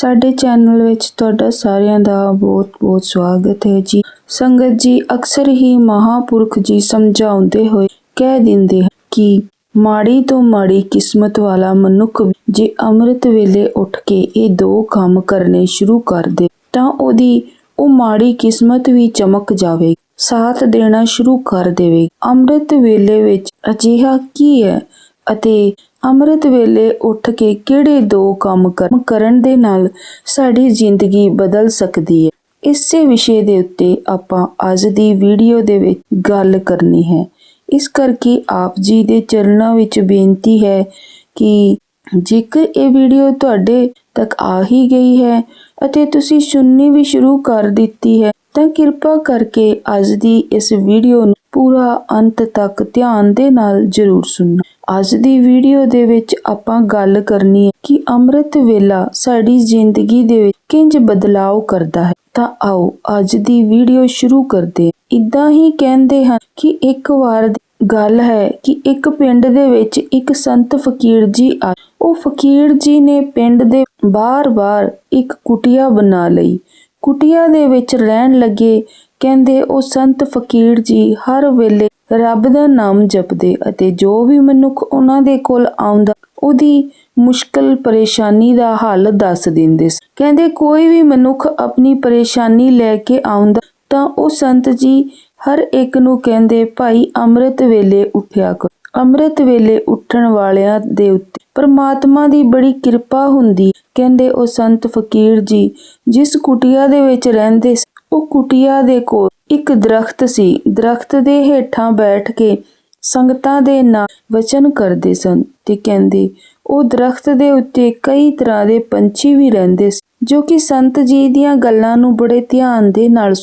ਸਾਡੇ ਚੈਨਲ ਵਿੱਚ ਤੁਹਾਡਾ ਸਾਰਿਆਂ ਦਾ ਬਹੁਤ-ਬਹੁਤ ਸਵਾਗਤ ਹੈ ਜੀ। ਸੰਗਤ ਜੀ ਅਕਸਰ ਹੀ ਮਹਾਪੁਰਖ ਜੀ ਸਮਝਾਉਂਦੇ ਹੋਏ ਕਹਿ ਦਿੰਦੇ ਕਿ ਮਾੜੀ ਤੋਂ ਮਾੜੀ ਕਿਸਮਤ ਵਾਲਾ ਮਨੁੱਖ ਜੇ ਅੰਮ੍ਰਿਤ ਵੇਲੇ ਉੱਠ ਕੇ ਇਹ ਦੋ ਕੰਮ ਕਰਨੇ ਸ਼ੁਰੂ ਕਰ ਦੇ, ਤਾਂ ਉਹਦੀ ਉਹ ਮਾੜੀ ਕਿਸਮਤ ਵੀ ਚਮਕ ਜਾਵੇ, ਸਾਥ ਦੇਣਾ ਸ਼ੁਰੂ ਕਰ ਦੇਵੇ। ਅੰਮ੍ਰਿਤ ਵੇਲੇ ਵਿੱਚ ਅਜਿਹਾ ਕੀ ਹੈ ਅਤੇ ਅੰਮ੍ਰਿਤ ਵੇਲੇ ਉੱਠ ਕੇ ਕਿਹੜੇ ਦੋ ਕੰਮ ਕਰਨ ਦੇ ਨਾਲ ਸਾਡੀ ਜ਼ਿੰਦਗੀ ਬਦਲ ਸਕਦੀ ਹੈ? ਇਸੇ ਵਿਸ਼ੇ ਦੇ ਉੱਤੇ ਆਪਾਂ ਅੱਜ ਦੀ ਵੀਡੀਓ ਦੇ ਵਿੱਚ ਗੱਲ ਕਰਨੀ ਹੈ। ਇਸ ਕਰਕੇ ਆਪ ਜੀ ਦੇ ਚਰਨਾਂ ਵਿੱਚ ਬੇਨਤੀ ਹੈ ਕਿ ਜੇਕਰ ਇਹ ਵੀਡੀਓ ਤੁਹਾਡੇ ਤੱਕ ਆ ਹੀ ਗਈ ਹੈ ਅਤੇ ਤੁਸੀਂ ਸੁਣਨੀ ਵੀ ਸ਼ੁਰੂ ਕਰ ਦਿੱਤੀ ਹੈ, ਤਾਂ ਕਿਰਪਾ ਕਰਕੇ ਅੱਜ ਦੀ ਇਸ ਵੀਡੀਓ ਨੂੰ ਪੂਰਾ ਅੰਤ ਤੱਕ ਧਿਆਨ ਦੇ ਨਾਲ ਜ਼ਰੂਰ ਸੁਣਨਾ। ਅੱਜ ਦੀ ਵੀਡੀਓ ਦੇ ਵਿੱਚ ਆਪਾਂ ਗੱਲ ਕਰਨੀ ਹੈ ਕਿ ਅੰਮ੍ਰਿਤ ਵੇਲਾ ਸਾਡੀ ਜ਼ਿੰਦਗੀ ਦੇ ਵਿੱਚ ਕਿੰਜ ਬਦਲਾਅ ਕਰਦਾ ਹੈ। ਤਾਂ ਆਓ ਅੱਜ ਦੀ ਵੀਡੀਓ ਸ਼ੁਰੂ ਕਰਦੇ ਇਦਾਂ ਹੀ ਕਹਿੰਦੇ ਹਨ ਕਿ ਇੱਕ ਵਾਰ ਗੱਲ ਹੈ ਕਿ ਇੱਕ ਪਿੰਡ ਦੇ ਵਿੱਚ ਇੱਕ ਸੰਤ ਫਕੀਰ ਜੀ ਆ ਉਹ ਫਕੀਰ ਜੀ ਨੇ ਪਿੰਡ ਦੇ ਬਾਰ ਬਾਰ ਇੱਕ ਕੁਟਿਆ ਬਣਾ ਲਈ। ਕੁਟਿਆ ਦੇ ਵਿੱਚ ਰਹਿਣ ਲੱਗੇ। ਕਹਿੰਦੇ ਉਹ ਸੰਤ ਫਕੀਰ ਜੀ ਹਰ ਵੇਲੇ ਰੱਬ ਦਾ ਨਾਮ ਜਪਦੇ ਅਤੇ ਜੋ ਵੀ ਮਨੁੱਖ ਉਹਨਾਂ ਦੇ ਕੋਲ ਆਉਂਦਾ, ਉਹਦੀ ਮੁਸ਼ਕਲ ਪਰੇਸ਼ਾਨੀ ਦਾ ਹੱਲ ਦੱਸ ਦਿੰਦੇ ਸੀ ਕਹਿੰਦੇ, ਕੋਈ ਵੀ ਮਨੁੱਖ ਆਪਣੀ ਪਰੇਸ਼ਾਨੀ ਲੈ ਕੇ ਆਉਂਦਾ, ਤਾਂ ਉਹ ਸੰਤ ਜੀ ਹਰ ਇੱਕ ਨੂੰ ਕਹਿੰਦੇ, ਭਾਈ, ਅੰਮ੍ਰਿਤ ਵੇਲੇ ਉੱਠਿਆ ਕਰੋ। ਅੰਮ੍ਰਿਤ ਵੇਲੇ ਉੱਠਣ ਵਾਲਿਆਂ ਦੇ ਉੱਤੇ ਪਰਮਾਤਮਾ ਦੀ ਬੜੀ ਕਿਰਪਾ ਹੁੰਦੀ। ਕਹਿੰਦੇ, ਉਹ ਸੰਤ ਫਕੀਰ ਜੀ, ਜਿਸ ਕੁਟਿਆ ਦੇ ਵਿੱਚ ਰਹਿੰਦੇ ਉਹ ਕੁਟਿਆ ਦੇ ਕੋਲ ਇੱਕ ਦਰਖਤ ਸੀ। ਦਰਖਤ ਦੇ ਹੇਠਾਂ ਬੈਠ ਕੇ ਸੰਗਤਾਂ ਦੇ ਨਾਲ ਵਚਨ ਕਰਦੇ ਸਨ ਤੇ ਕਹਿੰਦੇ, ਉਹ ਦਰਖਤ ਦੇ ਉੱਤੇ ਕਈ ਤਰ੍ਹਾਂ ਦੇ ਪੰਛੀ ਵੀ ਰਹਿੰਦੇ ਸੀ, ਜੋ ਕਿ ਸੰਤ ਜੀ ਦੀਆਂ ਗੱਲਾਂ ਨੂੰ ਬੜੇ ਧਿਆਨ ਦੇ ਨਾਲ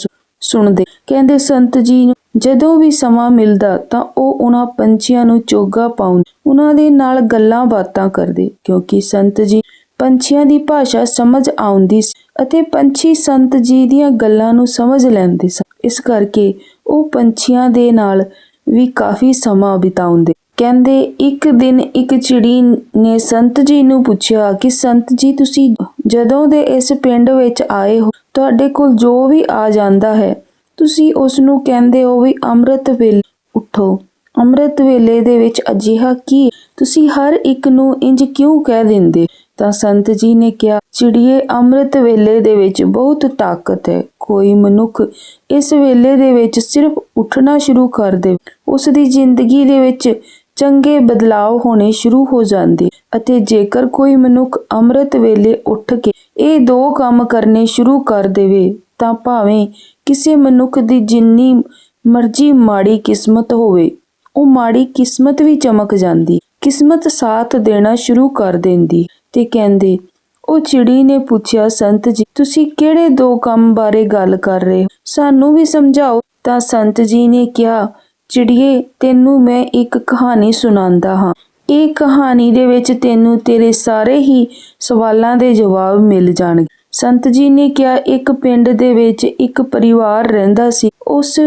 ਸੁਣਦੇ। ਕਹਿੰਦੇ, ਸੰਤ ਜੀ ਨੂੰ ਜਦੋਂ ਵੀ ਸਮਾਂ ਮਿਲਦਾ ਤਾਂ ਉਹ ਉਹਨਾਂ ਪੰਛੀਆਂ ਨੂੰ ਚੋਗਾ ਪਾਉਂਦੇ, ਉਹਨਾਂ ਦੇ ਨਾਲ ਗੱਲਾਂ ਬਾਤਾਂ ਕਰਦੇ, ਕਿਉਂਕਿ ਸੰਤ ਜੀ ਪੰਛੀਆਂ ਦੀ ਭਾਸ਼ਾ ਸਮਝ ਆਉਂਦੀ ਸੀ ਅਤੇ ਪੰਛੀ ਸੰਤ ਜੀ ਦੀਆਂ ਗੱਲਾਂ ਨੂੰ ਸਮਝ ਲੈਂਦੇ ਸਨ। ਇਸ ਕਰਕੇ ਉਹ ਪੰਛੀਆਂ ਦੇ ਨਾਲ ਵੀ ਕਾਫੀ ਸਮਾਂ ਬਿਤਾਉਂਦੇ। ਕਹਿੰਦੇ, ਇੱਕ ਦਿਨ ਇੱਕ ਚਿੜੀ ਨੇ ਸੰਤ ਜੀ ਨੂੰ ਪੁੱਛਿਆ ਕਿ, ਸੰਤ ਜੀ, ਤੁਸੀਂ ਜਦੋਂ ਦੇ ਇਸ ਪਿੰਡ ਵਿੱਚ ਆਏ ਹੋ, ਤੁਹਾਡੇ ਕੋਲ ਜੋ ਵੀ ਆ ਜਾਂਦਾ ਹੈ, ਤੁਸੀਂ ਉਸ ਨੂੰ ਕਹਿੰਦੇ ਹੋ ਵੀ ਅੰਮ੍ਰਿਤ ਵੇਲੇ ਉਠੋ। ਅੰਮ੍ਰਿਤ ਵੇਲੇ ਦੇ ਵਿੱਚ ਅਜਿਹਾ ਕੀ? ਤੁਸੀਂ ਹਰ ਇੱਕ ਨੂੰ ਇੰਜ ਕਿਉਂ ਕਹਿ ਦਿੰਦੇ? ਤਾਂ ਸੰਤ ਜੀ ਨੇ ਕਿਹਾ, ਚਿੜੀਏ, ਅੰਮ੍ਰਿਤ ਵੇਲੇ ਦੇ ਵਿੱਚ ਬਹੁਤ ਤਾਕਤ ਹੈ। ਕੋਈ ਮਨੁੱਖ ਇਸ ਵੇਲੇ ਦੇ ਵਿੱਚ ਸਿਰਫ ਉੱਠਣਾ ਸ਼ੁਰੂ ਕਰ ਦੇ। ਉਸ ਦੀ ਜ਼ਿੰਦਗੀ ਦੇ ਵਿੱਚ ਚੰਗੇ ਬਦਲਾਅ ਹੋਣੇ ਸ਼ੁਰੂ ਹੋ ਜਾਂਦੇ ਅਤੇ ਜੇਕਰ ਕੋਈ ਮਨੁੱਖ ਅੰਮ੍ਰਿਤ ਵੇਲੇ ਉੱਠ ਕੇ ਇਹ ਦੋ ਕੰਮ ਕਰਨੇ ਸ਼ੁਰੂ ਕਰ ਦੇਵੇ, ਤਾਂ ਭਾਵੇਂ ਕਿਸੇ ਮਨੁੱਖ ਦੀ ਜਿੰਨੀ ਮਰਜ਼ੀ ਮਾੜੀ ਕਿਸਮਤ ਹੋਵੇ, ਉਹ ਮਾੜੀ ਕਿਸਮਤ ਵੀ ਚਮਕ ਜਾਂਦੀ। ਕਿਸਮਤ ਸਾਥ ਦੇਣਾ ਸ਼ੁਰੂ ਕਰ ਦਿੰਦੀ। ਤੇ ਕਹਿੰਦੇ, ਉਹ ਚਿੜੀ ਨੇ ਪੁੱਛਿਆ, ਸੰਤ ਜੀ, ਤੁਸੀਂ ਕਿਹੜੇ ਦੋ ਕੰਮ ਬਾਰੇ ਗੱਲ ਕਰ ਰਹੇ ਹੋ? ਸਾਨੂੰ ਵੀ ਸਮਝਾਓ। ਤਾਂ ਸੰਤ ਜੀ ਨੇ ਕਿਹਾ, ਚਿੜੀਏ, ਤੈਨੂੰ ਮੈਂ ਇੱਕ ਕਹਾਣੀ ਸੁਣਾਉਂਦਾ ਹਾਂ। ਇਹ ਕਹਾਣੀ ਦੇ ਵਿੱਚ ਤੈਨੂੰ ਤੇਰੇ ਸਾਰੇ ਹੀ ਸਵਾਲਾਂ ਦੇ ਜਵਾਬ ਮਿਲ ਜਾਣਗੇ। ਸੰਤ ਜੀ ਨੇ ਕਿਹਾ, ਇੱਕ ਪਿੰਡ ਦੇ ਵਿੱਚ ਇੱਕ ਪਰਿਵਾਰ ਰਹਿੰਦਾ ਸੀ। ਉਸ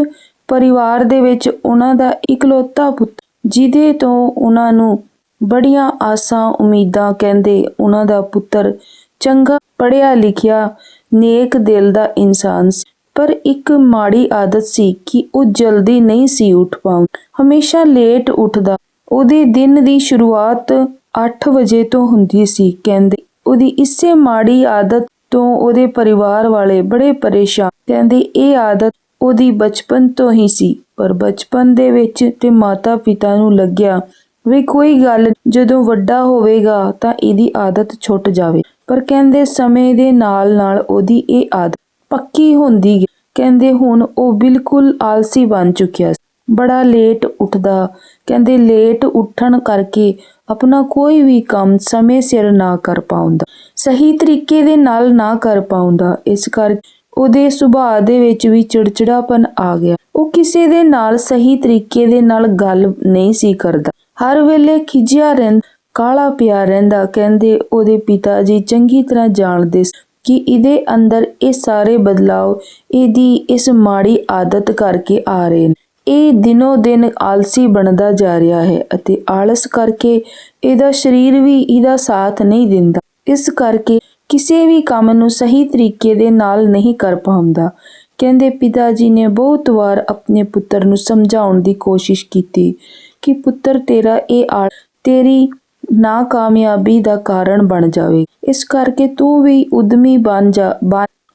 ਪਰਿਵਾਰ ਦੇ ਵਿੱਚ ਉਹਨਾਂ ਦਾ ਇਕਲੌਤਾ ਪੁੱਤ, ਜਿਹਦੇ ਤੋਂ ਉਹਨਾਂ ਨੂੰ ਬੜੀਆਂ ਆਸਾਂ ਉਮੀਦਾਂ ਕਹਿੰਦੇ ਉਹਨਾਂ ਦਾ ਪੁੱਤਰ ਚੰਗਾ ਪੜ੍ਹਿਆ ਲਿਖਿਆ, ਨੇਕ ਦਿਲ ਦਾ ਇਨਸਾਨ ਸੀ। ਪਰ ਇੱਕ ਮਾੜੀ ਆਦਤ ਸੀ ਕਿ ਉਹ ਜਲਦੀ ਨਹੀਂ ਸੀ ਉੱਠ ਪਾਉਂਦਾ। ਹਮੇਸ਼ਾ ਲੇਟ ਉੱਠਦਾ। ਉਹਦੇ ਦਿਨ ਦੀ ਸ਼ੁਰੂਆਤ 8 ਵਜੇ ਤੋਂ ਹੁੰਦੀ ਸੀ ਕਹਿੰਦੇ। ਉਹਦੀ ਇਸੇ ਮਾੜੀ ਆਦਤ ਤੋਂ ਉਹਦੇ ਪਰਿਵਾਰ ਵਾਲੇ ਬੜੇ ਪਰੇਸ਼ਾਨ। ਕਹਿੰਦੇ ਇਹ ਆਦਤ ਉਹਦੀ ਬਚਪਨ ਤੋਂ ਹੀ ਸੀ। ਪਰ ਬਚਪਨ ਦੇ ਵਿੱਚ ਤੇ ਮਾਤਾ ਪਿਤਾ ਨੂੰ ਲੱਗਿਆ ਵੀ ਕੋਈ ਗੱਲ ਜਦੋਂ ਵੱਡਾ ਹੋਵੇਗਾ ਤਾਂ ਇਹਦੀ ਆਦਤ ਛੁੱਟ ਜਾਵੇ। ਪਰ ਕਹਿੰਦੇ ਸਮੇਂ ਦੇ ਨਾਲ ਨਾਲ ਉਹਦੀ ਇਹ ਆਦਤ ਪੱਕੀ ਹੁੰਦੀ ਗਈ। ਕਹਿੰਦੇ ਹੁਣ ਉਹ ਬਿਲਕੁਲ ਆਲਸੀ ਬਣ ਚੁੱਕਿਆ ਬੜਾ ਲੇਟ ਉੱਠਦਾ। ਕਹਿੰਦੇ ਲੇਟ ਉੱਠਣ ਕਰਕੇ ਆਪਣਾ ਕੋਈ ਵੀ ਕੰਮ ਸਮੇਂ ਸਿਰ ਨਾ ਕਰ ਪਾਉਂਦਾ। ਸਹੀ ਤਰੀਕੇ ਦੇ ਨਾਲ ਨਾ ਕਰ ਪਾਉਂਦਾ। ਇਸ ਕਰਕੇ ਉਹਦੇ ਸੁਭਾਅ ਦੇ ਵਿੱਚ ਵੀ ਚਿੜਚਿੜਾਪਨ ਆ ਗਿਆ। ਉਹ ਕਿਸੇ ਦੇ ਨਾਲ ਸਹੀ ਤਰੀਕੇ ਦੇ ਨਾਲ ਗੱਲ ਨਹੀਂ ਸੀ ਕਰਦਾ। ਹਰ ਵੇਲੇ ਖਿਜਿਆ ਰਹਿੰਦਾ ਕਾਲਾ ਪਿਆ ਰਹਿੰਦਾ, ਕਹਿੰਦੇ ਉਹਦੇ ਪਿਤਾ ਜੀ ਚੰਗੀ ਤਰ੍ਹਾਂ ਜਾਣਦੇ ਕਿ ਇਹਦੇ ਅੰਦਰ ਇਹ ਸਾਰੇ ਬਦਲਾਅ ਇਹਦੀ ਇਸ ਮਾੜੀ ਆਦਤ ਕਰਕੇ ਆ ਰਹੇ ਨੇ। ਇਹ ਦਿਨੋ ਦਿਨ ਆਲਸੀ ਬਣਦਾ ਜਾ ਰਿਹਾ ਹੈ ਅਤੇ ਆਲਸ ਕਰਕੇ ਇਹਦਾ ਸਰੀਰ ਵੀ ਇਹਦਾ ਸਾਥ ਨਹੀਂ ਦਿੰਦਾ। ਇਸ ਕਰਕੇ ਕਿਸੇ ਵੀ ਕੰਮ ਨੂੰ ਸਹੀ ਤਰੀਕੇ ਦੇ ਨਾਲ ਨਹੀਂ ਕਰ ਪਾਉਂਦਾ। ਕਹਿੰਦੇ ਪਿਤਾ ਜੀ ਨੇ ਬਹੁਤ ਵਾਰ ਆਪਣੇ ਪੁੱਤਰ ਨੂੰ ਸਮਝਾਉਣ ਦੀ ਕੋਸ਼ਿਸ਼ ਕੀਤੀ। ਕਿ ਪੁੱਤਰ ਤੇਰਾ ਇਹ ਆਲ ਤੇਰੀ ਨਾਕਾਮਯਾਬੀ ਦਾ ਕਾਰਨ ਬਣ ਜਾਵੇ। ਇਸ ਕਰਕੇ ਤੂੰ ਵੀ ਉਦਮੀ ਬਣ ਜਾ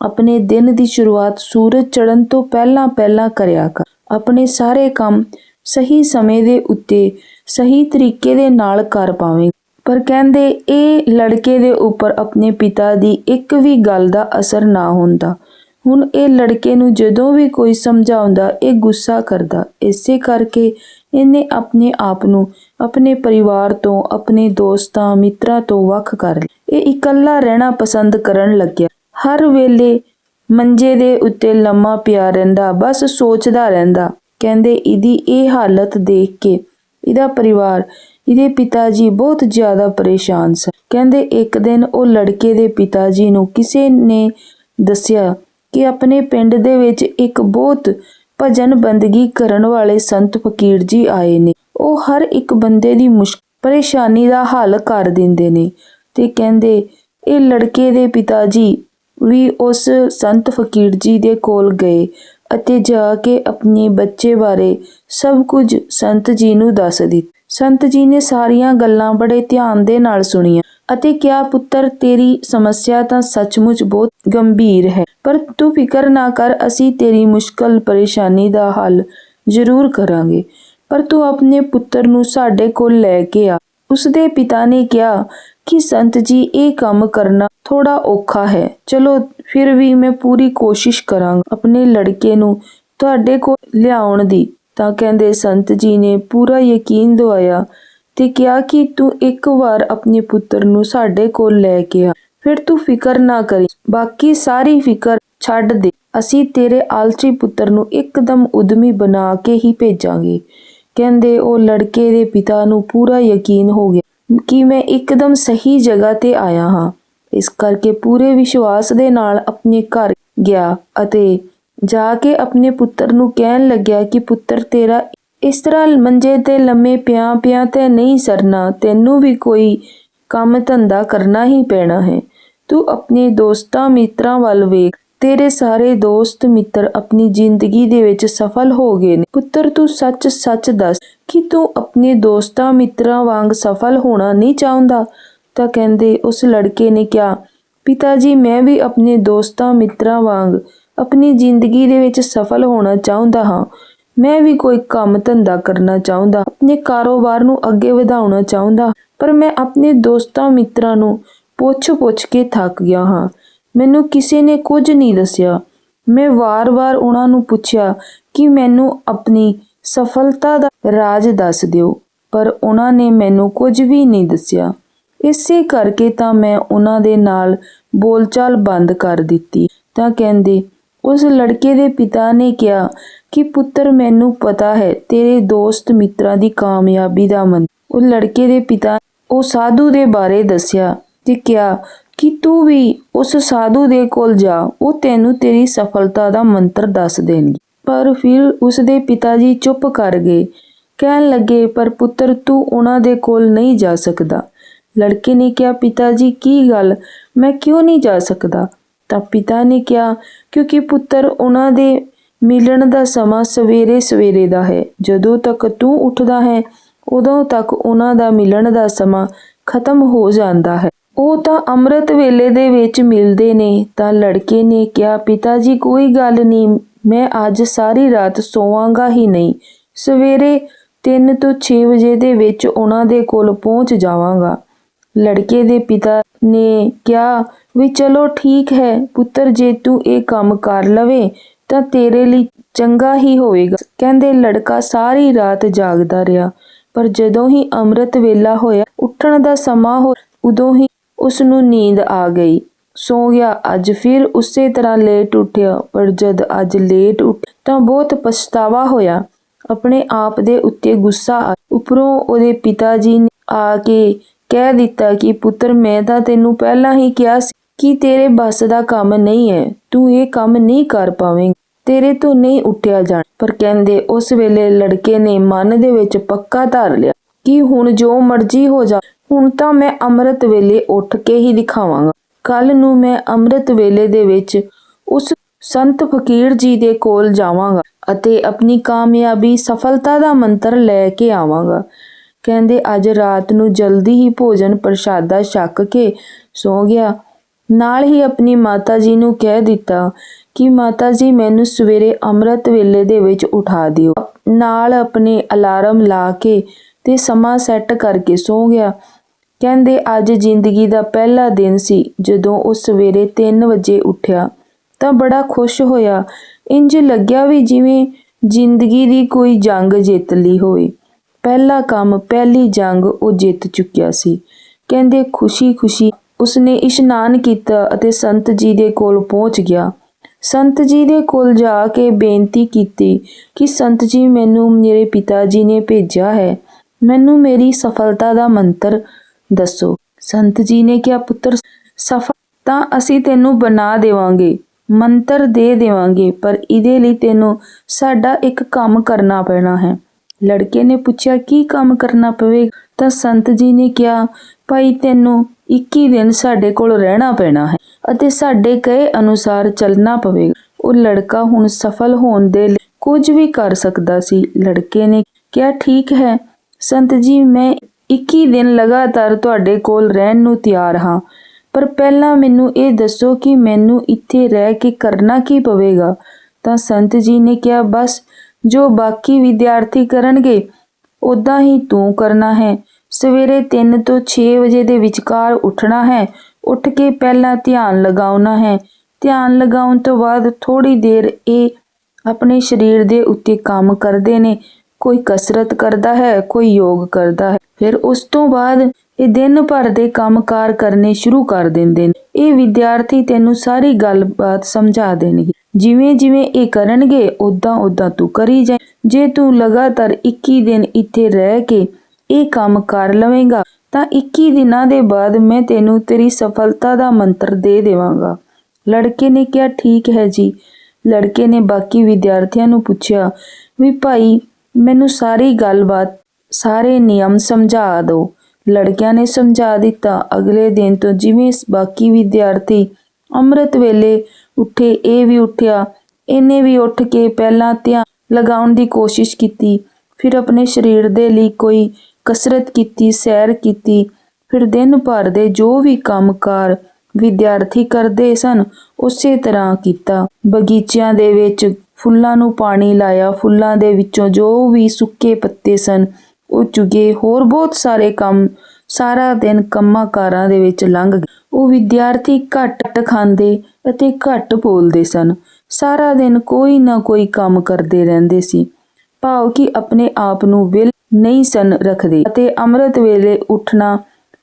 ਆਪਣੇ ਦਿਨ ਦੀ ਸ਼ੁਰੂਆਤ ਸੂਰਜ ਚੜ੍ਹਨ ਤੋਂ ਪਹਿਲਾਂ ਪਹਿਲਾਂ ਕਰਿਆ ਕਰ। ਆਪਣੇ ਸਾਰੇ ਕੰਮ ਸਹੀ ਸਮੇਂ ਦੇ ਉੱਤੇ ਸਹੀ ਤਰੀਕੇ ਦੇ ਨਾਲ ਕਰ ਪਾਵੇਂ। ਪਰ ਕਹਿੰਦੇ, ਇਹ ਲੜਕੇ ਦੇ ਉੱਪਰ ਆਪਣੇ ਪਿਤਾ ਦੀ ਇੱਕ ਵੀ ਗੱਲ ਦਾ ਅਸਰ ਨਾ ਹੁੰਦਾ। ਹੁਣ ਇਹ ਲੜਕੇ ਨੂੰ ਜਦੋਂ ਵੀ ਕੋਈ ਸਮਝਾਉਂਦਾ, ਇਹ ਗੁੱਸਾ ਕਰਦਾ। ਇਸੇ ਕਰਕੇ ਇਹਨੇ ਆਪਣੇ ਆਪ ਨੂੰ ਆਪਣੇ ਪਰਿਵਾਰ ਤੋਂ, ਆਪਣੇ ਦੋਸਤਾਂ, ਮਿੱਤਰਾਂ ਤੋਂ ਵੱਖ ਕਰ ਲਿਆ। ਇਹ ਇਕੱਲਾ ਰਹਿਣਾ ਪਸੰਦ ਕਰਨ ਲੱਗਿਆ। ਹਰ ਵੇਲੇ ਮੰਜੇ ਦੇ ਉੱਤੇ ਲੰਮਾ ਪਿਆ ਰਹਿੰਦਾ, ਬਸ ਸੋਚਦਾ ਰਹਿੰਦਾ, ਕਹਿੰਦੇ, ਇਹਦੀ ਇਹ ਹਾਲਤ ਦੇਖ ਕੇ ਇਹਦਾ ਪਰਿਵਾਰ, ਇਹਦੇ ਪਿਤਾ ਜੀ ਬਹੁਤ ਜ਼ਿਆਦਾ ਪਰੇਸ਼ਾਨ ਸਨ। ਕਹਿੰਦੇ, ਇੱਕ ਦਿਨ ਉਹ ਲੜਕੇ ਦੇ ਪਿਤਾ ਜੀ ਨੂੰ ਕਿਸੇ ਨੇ ਦੱਸਿਆ ਕਿ ਆਪਣੇ ਪਿੰਡ ਦੇ ਵਿੱਚ ਇੱਕ ਬਹੁਤ ਭਜਨ ਬੰਦਗੀ ਕਰਨ ਵਾਲੇ ਸੰਤ ਫਕੀਰ ਜੀ ਆਏ ਨੇ। ਉਹ ਹਰ ਇੱਕ ਬੰਦੇ ਦੀ ਮੁਸ਼ਕ ਪਰੇਸ਼ਾਨੀ ਦਾ ਹੱਲ ਕਰ ਦਿੰਦੇ ਨੇ ਤੇ ਕਹਿੰਦੇ, ਇਹ ਲੜਕੇ ਦੇ ਪਿਤਾ ਜੀ ਵੀ ਉਸ ਸੰਤ ਫਕੀਰ ਜੀ ਦੇ ਕੋਲ ਗਏ ਅਤੇ ਜਾ ਕੇ ਆਪਣੇ ਬੱਚੇ ਬਾਰੇ ਸਭ ਕੁਝ ਸੰਤ ਜੀ ਨੂੰ ਦੱਸ ਦਿੱਤਾ। ਸੰਤ ਜੀ ਨੇ ਸਾਰੀਆਂ ਗੱਲਾਂ ਬੜੇ ਧਿਆਨ ਦੇ ਨਾਲ ਸੁਣੀਆਂ। ਅਤੇ ਕਿਹਾ ਪੁੱਤਰ, ਤੇਰੀ ਸਮੱਸਿਆ ਤਾਂ ਸੱਚਮੁੱਚ ਬਹੁਤ ਗੰਭੀਰ ਹੈ। ਪਰ ਤੂੰ ਫਿਕਰ ਨਾ ਕਰ, ਅਸੀਂ ਤੇਰੀ ਮੁਸ਼ਕਲ, ਪਰੇਸ਼ਾਨੀ ਦਾ ਹੱਲ ਜ਼ਰੂਰ ਕਰਾਂਗੇ। ਪਰ ਤੂੰ ਆਪਣੇ ਪੁੱਤਰ ਨੂੰ ਸਾਡੇ ਕੋਲ ਲੈ ਕੇ ਆ। ਉਸਦੇ ਪਿਤਾ ਨੇ ਕਿਹਾ ਕਿ, ਸੰਤ ਜੀ, ਇਹ ਕੰਮ ਕਰਨਾ ਥੋੜਾ ਔਖਾ ਹੈ। ਚਲੋ, ਫਿਰ ਵੀ ਮੈਂ ਪੂਰੀ ਕੋਸ਼ਿਸ਼ ਕਰਾਂਗਾ ਆਪਣੇ ਲੜਕੇ ਨੂੰ ਤੁਹਾਡੇ ਕੋਲ ਲਿਆਉਣ ਦੀ। ਤਾਂ ਕਹਿੰਦੇ ਸੰਤ ਜੀ ਨੇ ਪੂਰਾ ਯਕੀਨ ਦਵਾਇਆ ਤੇ ਕਿਹਾ ਕਿ ਤੂੰ ਇੱਕ ਵਾਰ ਆਪਣੇ ਪੁੱਤਰ ਨੂੰ ਸਾਡੇ ਕੋਲ ਲੈ ਕੇ ਆ। ਫਿਰ ਤੂੰ ਫਿਕਰ ਨਾ ਕਰੀ। ਬਾਕੀ ਸਾਰੀ ਫਿਕਰ ਛੱਡ ਦੇ। ਅਸੀਂ ਤੇਰੇ ਆਲਸੀ ਪੁੱਤਰ ਨੂੰ ਇੱਕਦਮ ਉਦਮੀ ਬਣਾ ਕੇ ਹੀ ਭੇਜਾਂਗੇ। ਕਹਿੰਦੇ ਉਹ ਲੜਕੇ ਦੇ ਪਿਤਾ ਨੂੰ ਪੂਰਾ ਯਕੀਨ ਹੋ ਗਿਆ ਕਿ ਮੈਂ ਇੱਕਦਮ ਸਹੀ ਜਗ੍ਹਾ ਤੇ ਆਇਆ ਹਾਂ। ਇਸ ਕਰਕੇ ਪੂਰੇ ਵਿਸ਼ਵਾਸ ਦੇ ਨਾਲ ਆਪਣੇ ਘਰ ਗਿਆ ਅਤੇ ਜਾ ਕੇ ਆਪਣੇ ਪੁੱਤਰ ਨੂੰ ਕਹਿਣ ਲੱਗਿਆ ਕਿ ਪੁੱਤਰ ਤੇਰਾ ਇਸ ਤਰ੍ਹਾਂ ਮੰਜੇ ਤੇ ਲੰਮੇ ਪਿਆ ਪਿਆ ਤੇ ਨਹੀਂ ਸਰਨਾ, ਤੈਨੂੰ ਵੀ ਕੋਈ ਕੰਮ ਧੰਦਾ ਕਰਨਾ ਹੀ ਪੈਣਾ ਹੈ। ਤੂੰ ਆਪਣੇ ਦੋਸਤਾਂ ਮਿੱਤਰਾਂ ਵੱਲ ਵੇਖ, ਤੇਰੇ ਸਾਰੇ ਦੋਸਤ ਮਿੱਤਰ ਆਪਣੀ ਜ਼ਿੰਦਗੀ ਦੇ ਵਿੱਚ ਸਫਲ ਹੋ ਗਏ ਨੇ। ਪੁੱਤਰ, ਤੂੰ ਸੱਚ ਸੱਚ ਦੱਸ ਕਿ ਤੂੰ ਆਪਣੇ ਦੋਸਤਾਂ ਮਿੱਤਰਾਂ ਵਾਂਗ ਸਫਲ ਹੋਣਾ ਨਹੀਂ ਚਾਹੁੰਦਾ? ਤਾਂ ਕਹਿੰਦੇ ਉਸ ਲੜਕੇ ਨੇ ਕਿਹਾ ਪਿਤਾ ਜੀ ਮੈਂ ਵੀ ਆਪਣੇ ਦੋਸਤਾਂ ਮਿੱਤਰਾਂ ਵਾਂਗ ਆਪਣੀ ਜ਼ਿੰਦਗੀ ਦੇ ਵਿੱਚ ਸਫਲ ਹੋਣਾ ਚਾਹੁੰਦਾ ਹਾਂ। ਮੈਂ ਵੀ ਕੋਈ ਕੰਮ ਧੰਦਾ ਕਰਨਾ ਚਾਹੁੰਦਾ, ਆਪਣੇ ਕਾਰੋਬਾਰ ਨੂੰ ਅੱਗੇ ਵਧਾਉਣਾ ਚਾਹੁੰਦਾ, ਪਰ ਮੈਂ ਆਪਣੇ ਦੋਸਤਾਂ ਮਿੱਤਰਾਂ ਨੂੰ ਪੁੱਛ-ਪੁੱਛ ਕੇ ਥੱਕ ਗਿਆ ਹਾਂ। ਮੈਨੂੰ ਕਿਸੇ ਨੇ ਕੁਝ ਨਹੀਂ ਦੱਸਿਆ। ਮੈਂ ਵਾਰ-ਵਾਰ ਉਹਨਾਂ ਨੂੰ ਪੁੱਛਿਆ ਕਿ ਮੈਨੂੰ ਆਪਣੀ ਸਫਲਤਾ ਦਾ ਰਾਜ਼ ਦੱਸ ਦਿਓ, ਪਰ ਉਹਨਾਂ ਨੇ ਮੈਨੂੰ ਕੁਝ ਵੀ ਨਹੀਂ ਦੱਸਿਆ। ਇਸੇ ਕਰਕੇ ਤਾਂ ਮੈਂ ਉਹਨਾਂ ਦੇ ਨਾਲ ਬੋਲਚਾਲ ਬੰਦ ਕਰ ਦਿੱਤੀ। ਤਾਂ ਕਹਿੰਦੇ, ਉਸ ਲੜਕੇ ਦੇ ਪਿਤਾ ਨੇ ਕਿਹਾ ਕਿ ਪੁੱਤਰ ਮੈਨੂੰ ਪਤਾ ਹੈ, ਤੇਰੇ ਦੋਸਤ ਮਿੱਤਰਾਂ ਦੀ ਕਾਮਯਾਬੀ ਦਾ ਮੰਤਰ। ਉਹ ਲੜਕੇ ਦੇ ਪਿਤਾ ਉਹ ਸਾਧੂ ਦੇ ਬਾਰੇ ਦੱਸਿਆ ਤੇ ਕਿਹਾ ਕਿ ਤੂੰ ਵੀ ਉਸ ਸਾਧੂ ਦੇ ਕੋਲ ਜਾ, ਉਹ ਤੈਨੂੰ ਤੇਰੀ ਸਫਲਤਾ ਦਾ ਮੰਤਰ ਦੱਸ ਦੇਣਗੇ। ਪਰ ਫਿਰ ਉਸ ਦੇ ਪਿਤਾ ਜੀ ਚੁੱਪ ਕਰ ਗਏ। ਕਹਿਣ ਲੱਗੇ, ਪਰ ਪੁੱਤਰ, ਤੂੰ ਉਹਨਾਂ ਦੇ ਕੋਲ ਨਹੀਂ ਜਾ ਸਕਦਾ। ਲੜਕੇ ਨੇ ਕਿਹਾ, ਪਿਤਾ ਜੀ, ਕੀ ਗੱਲ? ਮੈਂ ਕਿਉਂ ਨਹੀਂ ਜਾ ਸਕਦਾ? ਤਾਂ ਪਿਤਾ ਨੇ ਕਿਹਾ, ਕਿਉਂਕਿ ਪੁੱਤਰ ਉਹਨਾਂ ਦੇ ਮਿਲਣ ਦਾ ਸਮਾਂ ਸਵੇਰੇ ਸਵੇਰੇ ਦਾ ਹੈ। ਜਦੋਂ ਤੱਕ ਤੂੰ ਉੱਠਦਾ ਹੈ, ਉਦੋਂ ਤੱਕ ਉਹਨਾਂ ਦਾ ਮਿਲਣ ਦਾ ਸਮਾਂ ਖਤਮ ਹੋ ਜਾਂਦਾ ਹੈ। ਉਹ ਤਾਂ ਅੰਮ੍ਰਿਤ ਵੇਲੇ ਦੇ ਵਿੱਚ ਮਿਲਦੇ ਨੇ। ਤਾਂ ਲੜਕੇ ਨੇ ਕਿਹਾ, ਪਿਤਾ ਜੀ, ਕੋਈ ਗੱਲ ਨਹੀਂ, ਮੈਂ ਅੱਜ ਸਾਰੀ ਰਾਤ ਸੋਵਾਂਗਾ ਹੀ ਨਹੀਂ। ਸਵੇਰੇ ਤਿੰਨ ਤੋਂ ਛੇ ਵਜੇ ਦੇ ਵਿੱਚ ਉਹਨਾਂ ਦੇ ਕੋਲ ਪਹੁੰਚ ਜਾਵਾਂਗਾ। ਲੜਕੇ ਦੇ ਪਿਤਾ ਨੇ ਕਿਹਾ, ਵੀ ਚਲੋ ਠੀਕ ਹੈ, ਪੁੱਤਰ, ਜੇ ਤੂੰ ਇਹ ਕੰਮ ਕਰ ਲਵੇ ਤਾਂ ਤੇਰੇ ਲਈ ਚੰਗਾ ਹੀ ਹੋਵੇਗਾ। ਕਹਿੰਦੇ, ਲੜਕਾ ਸਾਰੀ ਰਾਤ ਜਾਗਦਾ ਰਿਹਾ, ਪਰ ਜਦੋਂ ਹੀ ਅੰਮ੍ਰਿਤ ਵੇਲਾ ਹੋਇਆ, ਉੱਠਣ ਦਾ ਸਮਾਂ ਹੋ, ਉਦੋਂ ਹੀ ਉਸ ਨੂੰ ਨੀਂਦ ਆ ਗਈ। ਸੋ ਗਿਆ ਅੱਜ, ਫਿਰ ਉਸੇ ਤਰ੍ਹਾਂ ਲੇਟ ਉੱਠਿਆ, ਪਰ ਜਦ ਅੱਜ ਲੇਟ ਉੱਠ ਤਾਂ ਬਹੁਤ ਪਛਤਾਵਾ ਹੋਇਆ। ਆਪਣੇ ਆਪ ਦੇ ਉੱਤੇ ਗੁੱਸਾ ਆ ਉਪਰੋਂ ਉਹਦੇ ਪਿਤਾ ਜੀ ਨੇ ਆ ਕੇ ਕਹਿ ਦਿੱਤਾ ਕਿ, ਪੁੱਤਰ, ਮੈਂ ਤਾਂ ਤੈਨੂੰ ਪਹਿਲਾਂ ਹੀ ਕਿਹਾ ਸੀ ਕਿ ਤੇਰੇ ਬਸ ਦਾ ਕੰਮ ਨਹੀਂ ਹੈ ਤੂੰ ਇਹ ਕੰਮ ਨਹੀਂ ਕਰ ਪਾਵੇਂਗਾ। ਤੇਰੇ ਤੋਂ ਨਹੀਂ ਉੱਠਿਆ ਜਾਣਾ। ਪਰ ਕਹਿੰਦੇ ਉਸ ਵੇਲੇ ਲੜਕੇ ਨੇ ਮਨ ਦੇ ਵਿੱਚ ਪੱਕਾ ਧਰ ਲਿਆ ਕਿ ਹੁਣ ਜੋ ਮਰਜ਼ੀ ਹੋ ਜਾ, ਹੁਣ ਤਾਂ ਮੈਂ ਅੰਮ੍ਰਿਤ ਵੇਲੇ ਉੱਠ ਕੇ ਹੀ ਦਿਖਾਵਾਂਗਾ। ਕੱਲ ਨੂੰ ਮੈਂ ਅੰਮ੍ਰਿਤ ਵੇਲੇ ਦੇ ਵਿੱਚ ਉਸ ਸੰਤ ਫਕੀਰ ਜੀ ਦੇ ਕੋਲ ਜਾਵਾਂਗਾ ਅਤੇ ਆਪਣੀ ਕਾਮਯਾਬੀ, ਸਫਲਤਾ ਦਾ ਮੰਤਰ ਲੈ ਕੇ ਆਵਾਂਗਾ। ਕਹਿੰਦੇ, ਅੱਜ ਰਾਤ ਨੂੰ ਜਲਦੀ ਹੀ ਭੋਜਨ ਪ੍ਰਸ਼ਾਦਾ ਛਕ ਕੇ ਸੋ ਗਿਆ। ਨਾਲ ਹੀ ਆਪਣੀ ਮਾਤਾ ਜੀ ਨੂੰ ਕਹਿ ਦਿੱਤਾ ਕਿ ਮਾਤਾ ਜੀ, ਮੈਨੂੰ ਸਵੇਰੇ ਅੰਮ੍ਰਿਤ ਵੇਲੇ ਦੇ ਵਿੱਚ ਉਠਾ ਦਿਓ। ਨਾਲ ਆਪਣੇ ਅਲਾਰਮ ਲਾ ਕੇ ਤੇ ਸਮਾਂ ਸੈੱਟ ਕਰਕੇ ਸੌ ਗਿਆ। ਕਹਿੰਦੇ, ਅੱਜ ਜ਼ਿੰਦਗੀ ਦਾ ਪਹਿਲਾ ਦਿਨ ਸੀ। ਜਦੋਂ ਉਹ ਸਵੇਰੇ 3 ਵਜੇ ਉੱਠਿਆ ਤਾਂ ਬੜਾ ਖੁਸ਼ ਹੋਇਆ। ਇੰਜ ਲੱਗਿਆ ਵੀ ਜਿਵੇਂ ਜ਼ਿੰਦਗੀ ਦੀ ਕੋਈ ਜੰਗ ਜਿੱਤ ਲਈ ਹੋਵੇ। ਪਹਿਲਾ ਕੰਮ, ਪਹਿਲੀ ਜੰਗ ਉਹ ਜਿੱਤ ਚੁੱਕਿਆ ਸੀ। ਕਹਿੰਦੇ, ਖੁਸ਼ੀ-ਖੁਸ਼ੀ ਉਸਨੇ ਇਸ਼ਨਾਨ ਕੀਤਾ ਅਤੇ ਸੰਤ ਜੀ ਦੇ ਕੋਲ ਪਹੁੰਚ ਗਿਆ। ਸੰਤ ਜੀ ਦੇ ਕੋਲ ਜਾ ਕੇ ਬੇਨਤੀ ਕੀਤੀ ਕਿ ਸੰਤ ਜੀ ਮੈਨੂੰ ਮੇਰੇ ਪਿਤਾ ਜੀ ਨੇ ਭੇਜਿਆ ਹੈ। ਮੈਨੂੰ ਮੇਰੀ ਸਫਲਤਾ ਦਾ ਮੰਤਰ ਦੱਸੋ। ਸੰਤ ਜੀ ਨੇ ਕਿਹਾ, ਪੁੱਤਰ, ਸਫਲ ਤਾਂ ਅਸੀਂ ਤੈਨੂੰ ਬਣਾ ਦੇਵਾਂਗੇ, ਮੰਤਰ ਦੇ ਦੇਵਾਂਗੇ, ਪਰ ਇਹਦੇ ਲਈ ਤੈਨੂੰ ਸਾਡਾ ਇੱਕ ਕੰਮ ਕਰਨਾ ਪੈਣਾ ਹੈ। ਲੜਕੇ ਨੇ ਪੁੱਛਿਆ, ਕੀ ਕੰਮ ਕਰਨਾ ਪਵੇਗਾ? ਤਾਂ ਸੰਤ ਜੀ ਨੇ ਕਿਹਾ, ਭਾਈ, ਤੈਨੂੰ 21 ਦਿਨ ਸਾਡੇ ਕੋਲ ਰਹਿਣਾ ਪੈਣਾ ਹੈ ਅਤੇ ਸਾਡੇ ਕਹੇ ਅਨੁਸਾਰ ਚੱਲਣਾ ਪਵੇਗਾ। ਉਹ ਲੜਕਾ ਹੁਣ ਸਫਲ ਹੋਣ ਦੇ ਲਈ ਕੁਝ ਵੀ ਕਰ ਸਕਦਾ ਸੀ। ਲੜਕੇ ਨੇ ਕਿਹਾ, ਠੀਕ ਹੈ, ਸੰਤ ਜੀ, ਮੈਂ 21 ਦਿਨ ਲਗਾਤਾਰ ਤੁਹਾਡੇ ਕੋਲ ਰਹਿਣ ਨੂੰ ਤਿਆਰ ਹਾਂ। ਪਰ ਪਹਿਲਾਂ ਮੈਨੂੰ ਇਹ ਦੱਸੋ ਕਿ ਮੈਨੂੰ ਇੱਥੇ ਰਹਿ ਕੇ ਕਰਨਾ ਕੀ ਪਵੇਗਾ? ਤਾਂ ਸੰਤ ਜੀ ਨੇ ਕਿਹਾ, ਬਸ, ਜੋ ਬਾਕੀ ਵਿਦਿਆਰਥੀ ਕਰਨਗੇ ਉਦਾਂ ਹੀ ਤੂੰ ਕਰਨਾ ਹੈ। ਸਵੇਰੇ 3 ਤੋਂ 6 ਵਜੇ ਦੇ ਵਿਚਕਾਰ ਉੱਠਣਾ ਹੈ। ਉੱਠ ਕੇ ਪਹਿਲਾਂ ਧਿਆਨ ਲਗਾਉਣਾ ਹੈ। ਧਿਆਨ ਲਗਾਉਣ ਤੋਂ ਬਾਅਦ ਥੋੜੀ ਦੇਰ ਇਹ ਆਪਣੇ ਸਰੀਰ ਦੇ ਉੱਤੇ ਕੰਮ ਕਰਦੇ ਨੇ। ਕੋਈ ਕਸਰਤ ਕਰਦਾ ਹੈ, ਕੋਈ ਯੋਗ ਕਰਦਾ ਹੈ। ਫਿਰ ਉਸ ਤੋਂ ਬਾਅਦ ਇਹ ਦਿਨ ਭਰ ਦੇ ਕੰਮਕਾਰ ਕਰਨੇ ਸ਼ੁਰੂ ਕਰ ਦਿੰਦੇ ਨੇ। ਇਹ ਵਿਦਿਆਰਥੀ ਤੈਨੂੰ ਸਾਰੀ ਗੱਲਬਾਤ ਸਮਝਾ ਦੇਣਗੇ। ਜਿਵੇਂ ਜਿਵੇਂ ਇਹ ਕਰਨਗੇ ਉਦਾਂ ਉਦਾਂ ਤੂੰ ਕਰੀ ਜਾਏ। ਜੇ ਤੂੰ ਲਗਾਤਾਰ 21 ਦਿਨ ਇੱਥੇ ਰਹਿ ਕੇ ਇਹ ਕੰਮ ਕਰ ਲਵੇਂਗਾ, ਤਾਂ 21 ਦਿਨਾਂ ਦੇ ਬਾਅਦ ਮੈਂ ਤੈਨੂੰ ਤੇਰੀ ਸਫਲਤਾ ਦਾ ਮੰਤਰ ਦੇ ਦੇਵਾਂਗਾ। ਲੜਕੇ ਨੇ ਕਿਹਾ, ਠੀਕ ਹੈ ਜੀ। ਲੜਕੇ ਨੇ ਬਾਕੀ ਵਿਦਿਆਰਥੀਆਂ ਨੂੰ ਪੁੱਛਿਆ, ਵੀ ਭਾਈ, ਮੈਨੂੰ ਸਾਰੀ ਗੱਲਬਾਤ, ਸਾਰੇ ਨਿਯਮ ਸਮਝਾ ਦਿਓ। ਲੜਕਿਆਂ ਨੇ ਸਮਝਾ ਦਿੱਤਾ, ਅਗਲੇ ਦਿਨ ਤੋਂ ਜਿਵੇਂ ਬਾਕੀ ਵਿਦਿਆਰਥੀ ਅੰਮ੍ਰਿਤ ਵੇਲੇ ਉੱਠੇ, ਇਹ ਵੀ ਉੱਠਿਆ। ਇਹਨੇ ਵੀ ਉੱਠ ਕੇ ਪਹਿਲਾਂ ਧਿਆਨ ਲਗਾਉਣ ਦੀ ਕੋਸ਼ਿਸ਼ ਕੀਤੀ। ਫਿਰ ਆਪਣੇ ਸਰੀਰ ਦੇ ਲਈ ਕੋਈ ਕਸਰਤ ਕੀਤੀ, ਸੈਰ ਕੀਤੀ, ਫਿਰ ਦਿਨ ਭਰ ਦੇ ਜੋ ਵੀ ਕੰਮਕਾਰ ਵਿਦਿਆਰਥੀ ਕਰਦੇ ਸਨ, ਉਸੇ ਤਰ੍ਹਾਂ ਕੀਤਾ। ਬਗੀਚਿਆਂ ਦੇ ਵਿੱਚ ਫੁੱਲਾਂ ਨੂੰ ਪਾਣੀ ਲਾਇਆ, ਫੁੱਲਾਂ ਦੇ ਵਿੱਚੋਂ ਜੋ ਵੀ ਸੁੱਕੇ ਪੱਤੇ ਸਨ, ਉਹ ਚੁਗੇ, ਹੋਰ ਬਹੁਤ ਸਾਰੇ ਕੰਮ, ਸਾਰਾ ਦਿਨ ਕੰਮਾਂ ਕਾਰਾਂ ਦੇ ਵਿੱਚ ਲੰਘ ਗਿਆ ਉਹ ਵਿਦਿਆਰਥੀ ਘੱਟ ਖਾਂਦੇ ਅਤੇ ਘੱਟ ਬੋਲਦੇ ਸਨ। ਸਾਰਾ ਦਿਨ ਕੋਈ ਨਾ ਕੋਈ ਕੰਮ ਕਰਦੇ ਰਹਿੰਦੇ ਸੀ। ਭਾਵ ਕਿ ਆਪਣੇ ਆਪ ਨੂੰ ਵਿਲ ਨਹੀਂ ਸਨ ਰੱਖਦੇ ਅਤੇ ਅੰਮ੍ਰਿਤ ਵੇਲੇ ਉੱਠਣਾ,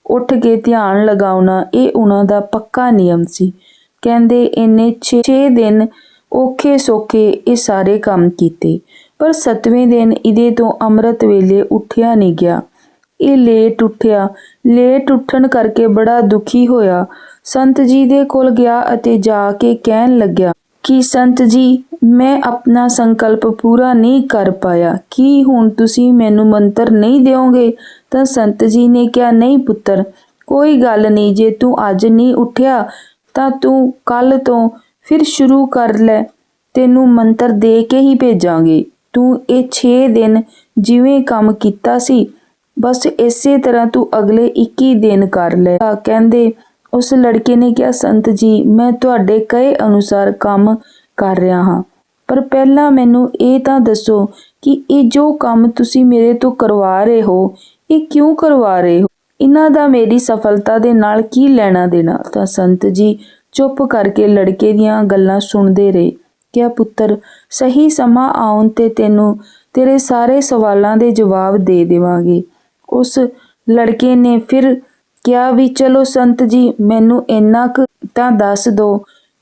ਉੱਠ ਕੇ ਧਿਆਨ ਲਗਾਉਣਾ ਇਹ ਉਹਨਾਂ ਦਾ ਪੱਕਾ ਨਿਯਮ ਸੀ। ਕਹਿੰਦੇ ਇਹਨੇ 6 ਦਿਨ ਔਖੇ ਸੌਖੇ ਇਹ ਸਾਰੇ ਕੰਮ ਕੀਤੇ, ਪਰ ਸੱਤਵੇਂ ਦਿਨ ਇਹਦੇ ਤੋਂ ਅੰਮ੍ਰਿਤ ਵੇਲੇ ਉੱਠਿਆ ਨਹੀਂ ਗਿਆ। ਇਹ ਲੇਟ ਉੱਠਿਆ। ਲੇਟ ਉੱਠਣ ਕਰਕੇ ਬੜਾ ਦੁਖੀ ਹੋਇਆ। ਸੰਤ ਜੀ ਦੇ ਕੋਲ ਗਿਆ ਅਤੇ ਜਾ ਕੇ ਕਹਿਣ ਲੱਗਿਆ ਕਿ ਸੰਤ ਜੀ, ਮੈਂ ਆਪਣਾ ਸੰਕਲਪ ਪੂਰਾ ਨਹੀਂ ਕਰ ਪਾਇਆ। ਕੀ ਹੁਣ ਤੁਸੀਂ ਮੈਨੂੰ ਮੰਤਰ ਨਹੀਂ ਦਿਓਗੇ? ਤਾਂ ਸੰਤ ਜੀ ਨੇ ਕਿਹਾ, ਨਹੀਂ ਪੁੱਤਰ, ਕੋਈ ਗੱਲ ਨਹੀਂ, ਜੇ ਤੂੰ ਅੱਜ ਨਹੀਂ ਉੱਠਿਆ, ਤਾਂ ਤੂੰ ਕੱਲ ਤੋਂ ਫਿਰ ਸ਼ੁਰੂ ਕਰ ਲੈ। ਤੈਨੂੰ ਮੰਤਰ ਦੇ ਕੇ ਹੀ ਭੇਜਾਂਗੇ। ਤੂੰ ਇਹ 6 ਦਿਨ ਜਿਵੇਂ ਕੰਮ ਕੀਤਾ ਸੀ, ਬਸ ਇਸੇ ਤਰ੍ਹਾਂ ਤੂੰ ਅਗਲੇ 21 ਦਿਨ ਕਰ ਲੈ। ਕਹਿੰਦੇ ਉਸ ਲੜਕੇ ਨੇ ਕਿਹਾ, ਸੰਤ ਜੀ, ਮੈਂ ਤੁਹਾਡੇ ਕਹੇ ਅਨੁਸਾਰ ਕੰਮ ਕਰ ਰਿਹਾ ਹਾਂ। ਪਰ ਪਹਿਲਾਂ ਮੈਨੂੰ ਇਹ ਤਾਂ ਦੱਸੋ ਕਿ ਇਹ ਜੋ ਕੰਮ ਤੁਸੀਂ ਮੇਰੇ ਤੋਂ ਕਰਵਾ ਰਹੇ ਹੋ, ਇਹ ਕਿਉਂ ਕਰਵਾ ਰਹੇ ਹੋ? ਇਹਨਾਂ ਦਾ ਮੇਰੀ ਸਫਲਤਾ ਦੇ ਨਾਲ ਕੀ ਲੈਣਾ ਦੇਣਾ? ਤਾਂ ਸੰਤ ਜੀ ਚੁੱਪ ਕਰਕੇ ਲੜਕੇ ਦੀਆਂ ਗੱਲਾਂ ਸੁਣਦੇ ਰਹੇ। ਕਿਹਾ ਪੁੱਤਰ, ਸਹੀ ਸਮਾਂ ਆਉਣ ਤੇ ਤੈਨੂੰ ਤੇਰੇ ਸਾਰੇ ਸਵਾਲਾਂ ਦੇ ਜਵਾਬ ਦੇ ਦੇਵਾਂਗੇ। ਉਸ ਲੜਕੇ ਨੇ ਫਿਰ ਕਿਹਾ ਵੀ, ਚਲੋ ਸੰਤ ਜੀ, ਮੈਨੂੰ ਇੰਨਾ ਕੁ ਤਾਂ ਦੱਸ ਦਿਓ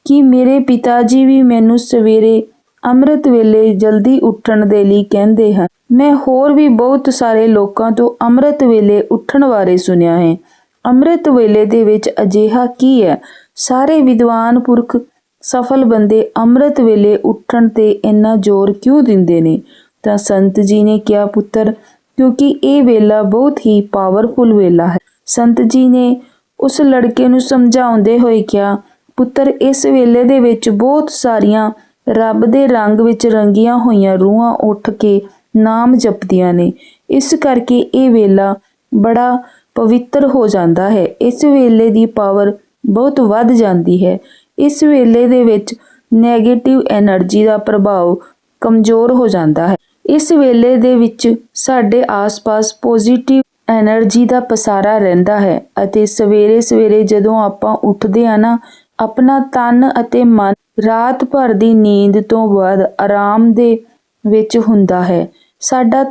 ਕਿ ਮੇਰੇ ਪਿਤਾ ਜੀ ਵੀ ਮੈਨੂੰ ਸਵੇਰੇ ਅੰਮ੍ਰਿਤ ਵੇਲੇ ਜਲਦੀ ਉੱਠਣ ਦੇ ਲਈ ਕਹਿੰਦੇ ਹਨ। ਮੈਂ ਹੋਰ ਵੀ ਬਹੁਤ ਸਾਰੇ ਲੋਕਾਂ ਤੋਂ ਅੰਮ੍ਰਿਤ ਵੇਲੇ ਉੱਠਣ ਬਾਰੇ ਸੁਣਿਆ ਹੈ। ਅੰਮ੍ਰਿਤ ਵੇਲੇ ਦੇ ਵਿੱਚ ਅਜਿਹਾ ਕੀ ਹੈ? ਸਾਰੇ ਵਿਦਵਾਨ ਪੁਰਖ ਸਫਲ ਬੰਦੇ ਅੰਮ੍ਰਿਤ ਵੇਲੇ ਉੱਠਣ ਤੇ ਇੰਨਾ ਜ਼ੋਰ ਕਿਉਂ ਦਿੰਦੇ ਨੇ? ਤਾਂ ਸੰਤ ਜੀ ਨੇ ਕਿਹਾ, ਪੁੱਤਰ, ਕਿਉਂਕਿ ਇਹ ਵੇਲਾ ਬਹੁਤ ਹੀ ਪਾਵਰਫੁਲ ਵੇਲਾ ਹੈ। ਸੰਤ ਜੀ ਨੇ ਉਸ ਲੜਕੇ ਨੂੰ ਸਮਝਾਉਂਦੇ ਹੋਏ ਕਿਹਾ, ਪੁੱਤਰ, ਇਸ ਵੇਲੇ ਦੇ ਵਿੱਚ ਬਹੁਤ ਸਾਰੀਆਂ ਰੱਬ ਦੇ ਰੰਗ ਵਿੱਚ ਰੰਗੀਆਂ ਹੋਈਆਂ ਰੂਹਾਂ ਉੱਠ ਕੇ ਨਾਮ ਜਪਦੀਆਂ ਨੇ। ਇਸ ਕਰਕੇ ਇਹ ਵੇਲਾ ਬੜਾ ਪਵਿੱਤਰ ਹੋ ਜਾਂਦਾ ਹੈ। ਇਸ ਵੇਲੇ ਦੀ ਪਾਵਰ ਬਹੁਤ ਵੱਧ ਜਾਂਦੀ ਹੈ। ਇਸ ਵੇਲੇ ਦੇ ਵਿੱਚ ਨੈਗੇਟਿਵ એનર્ਜੀ ਦਾ ਪ੍ਰਭਾਵ ਕਮਜ਼ੋਰ ਹੋ ਜਾਂਦਾ ਹੈ। ਇਸ ਵੇਲੇ ਦੇ ਵਿੱਚ ਸਾਡੇ ਆਸ-ਪਾਸ ਪੋਜ਼ਿਟਿਵ ਐਨਰਜੀ ਦਾ ਪਸਾਰਾ ਰਹਿੰਦਾ ਹੈ ਅਤੇ ਸਵੇਰੇ-ਸਵੇਰੇ ਜਦੋਂ ਆਪਾਂ ਉੱਠਦੇ ਆ ਨਾ, ਆਪਣਾ ਤਨ ਅਤੇ ਮਨ ਰਾਤ ਭਰ ਦੀ ਨੀਂਦ ਤੋਂ ਬਾਅਦ ਆਰਾਮ ਦੇ ਵਿੱਚ ਹੁੰਦਾ ਹੈ। ਸਾਡਾ